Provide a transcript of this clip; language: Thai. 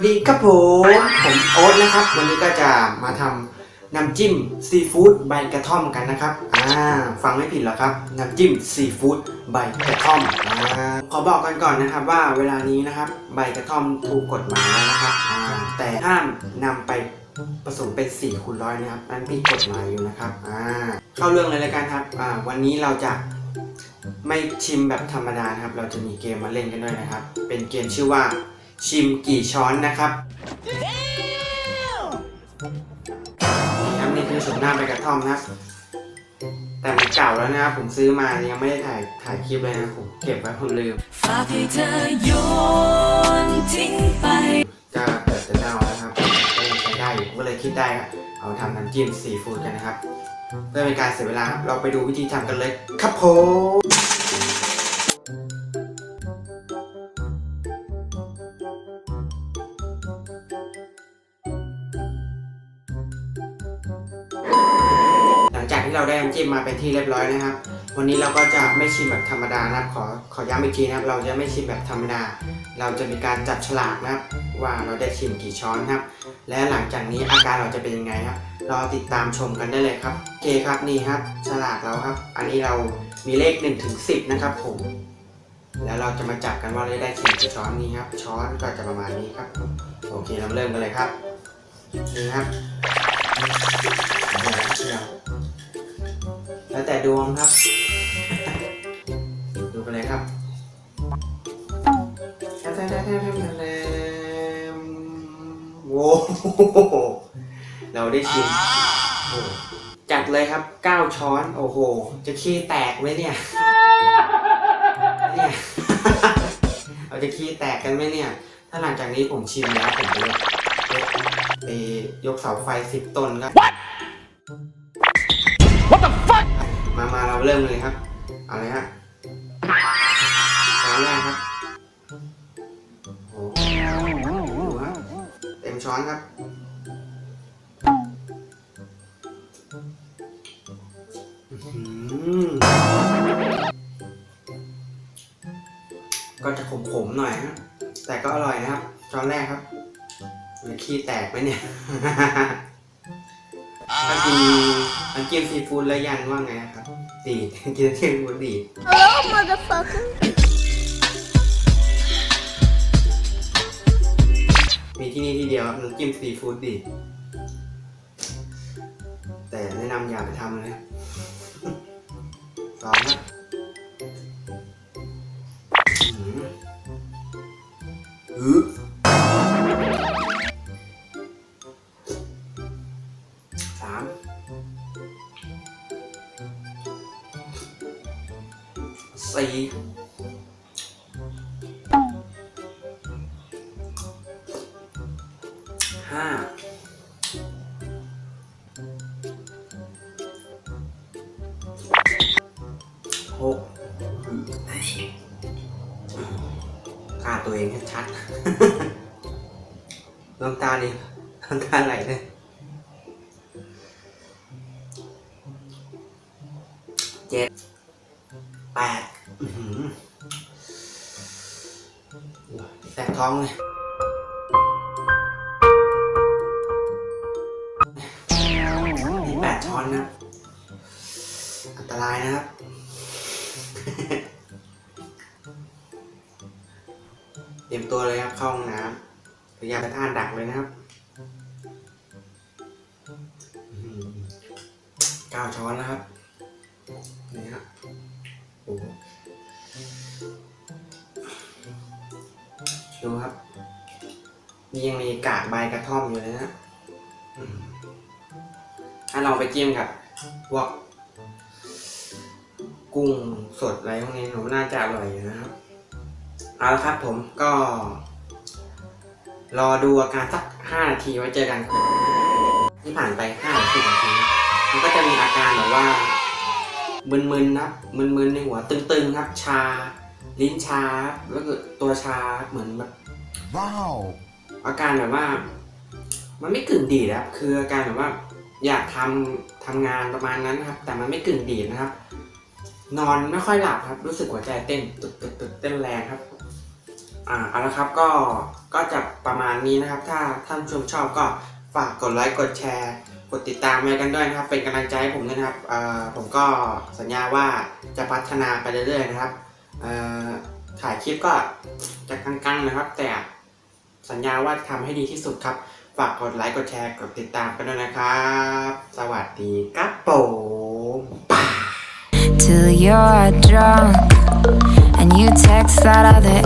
สวัสดีครับผมผมโอ๊ตนะครับ วันนี้ก็จะมาทำน้ำจิ้มซีฟู้ดใบกระท่อมกันนะครับอ่าฟังไม่ผิดหรอครับน้ำจิ้มซีฟู้ดใบกระท่อมอ่าขอบอกกันก่อนนะครับว่าเวลานี้นะครับใบกระท่อมถูกกฎหมายแล้วนะครับอ่าแต่ห้ามนำไปผสมเป็น4คูณร้อยนะครับนั่นผิดกฎหมายอยู่นะครับอ่าเข้าเรื่องเลยแล้วกันครับอ่าวันนี้เราจะไม่ชิมแบบธรรมดานะครับ เราจะมีเกมมาเล่นกันด้วยนะครับ เป็นเกมชื่อว่า ชิมกี่ช้อนนะครับนี่ครับนี่คือชมหน้าใบกระท่อมนะครับแต่มันเก่าแล้วนะครับผมซื้อมายังไม่ได้ถ่ายถ่ายคลิปเลยนะผมเก็บไว้ผมลืมฝากให้เธอโยนทิ้งไปจะเกิดจะเน่าแล้วครับก็ยังใช้ได้อยู่ผมก็เลยคิดได้ครับเอาทำน้ำจิ้มซีฟู้ดกันนะครับ เพื่อเป็นการเสียเวลาครับเราไปดูวิธีทำกันเลยครับผม ที่เราได้น้ำจิ้มมาเป็นที่เรียบร้อยนะครับ วันนี้เราก็จะไม่ชิมแบบธรรมดานะครับ ขอขอย้ำอีกทีนะครับ เราจะไม่ชิมแบบธรรมดา เราจะมีการจับฉลากนะครับ ว่าเราได้ชิมกี่ช้อนครับ และหลังจากนี้อาการเราจะเป็นยังไงครับรอติดตามชมกันได้เลยครับโอเคครับนี่ครับฉลากเราครับ อันนี้เรามีเลข1ถึง10นะครับผม แล้วเราจะมาจับกันว่าเราได้ชิมกี่ช้อนนี้ครับ ช้อนก็จะประมาณนี้ครับ โอเคเราเริ่มกันเลยครับนี่ครับ ดวงครับ ดูกันเลยครับแทมแทมแทมแทมแทมแทมโว้เราได้ชิมจัดเลยครับ9ช้อน โอ้โห จะขี้แตกไหมเนี่ย เนี่ย เราจะขี้แตกกันไหมเนี่ย ถ้าหลังจากนี้ผมชิมแล้วผมจะยยกไปยกเสาไฟสิบต้นก็ What the fuck? มามาเราเริ่มเลยครับ เอาเลยฮะช้อนแรกครับโอ้โหเต็มช้อนครับก็จะขมๆหน่อยฮะแต่ก็อร่อยนะครับช้อนแรกครับมันขี้แตกไหมเนี่ย ถ้ากิน น้ำจิ้มซีฟู้ดแล้วยันว่าไงครับดีดกินน้ำจิ้มซีฟู้ดดีด Hello, motherfucker. มีที่นี่ที่เดียวครับน้ำจิ้มซีฟู้ดดีดแต่แนะนำอย่าไปทำเลย สองนะ สี่ห้าหกฆ่าตัวเองชัดๆน้ำตาดิน้ำตาไหลเลย เจ็ดแปดแสบท้องเลยนี่แปดช้อนนะ อันตรายนะครับเตรียมตัวเลยครับเข้าห้องน้ำพยายามไปท่านดักเลยนะครับเก้าช้อนนะครับ นี่ครับโอ้ดูครับ นี่ยังมีกากใบกระท่อมอยู่เลยนะถ้าลองไปจิ้มกับพวกกุ้งสดอะไรพวกนี้ผมน่าจะอร่อยอยู่นะครับ เอาละครับผมก็ รอดูอาการสักห้านาทีไว้เจอกันที่ผ่านไปห้าสิบนาที มันก็จะมีอาการแบบว่า มึนๆนะครับมึนๆในหัวตึงๆครับชา ลิ้นชาครับแล้วก็ตัวชาเหมือนแบบ Wow. อาการแบบว่า มันไม่กึ่งดีดนะครับ คืออาการแบบว่า อยากทำทำงานประมาณนั้นนะครับ แต่มันไม่กึ่งดีดนะครับ นอนไม่ค่อยหลับครับ รู้สึกหัวใจเต้นตึกตึกตึกเต้นแรงครับ อ่าเอาละครับก็ก็จะประมาณนี้นะครับ ถ้าท่านผู้ชมชอบก็ฝากกดไลค์กดแชร์ กดติดตามไว้กันด้วยนะครับ เป็นกำลังใจให้ผมด้วยนะครับผมก็สัญญาว่าจะพัฒนาไปเรื่อยๆนะครับถ่ายคลิปก็จะกังๆนะครับ แต่สัญญาว่าจะทำให้ดีที่สุดครับ ฝากกดไลค์กดแชร์กดติดตามกันด้วยนะครับ สวัสดีครับผม till you're drunk and you text that other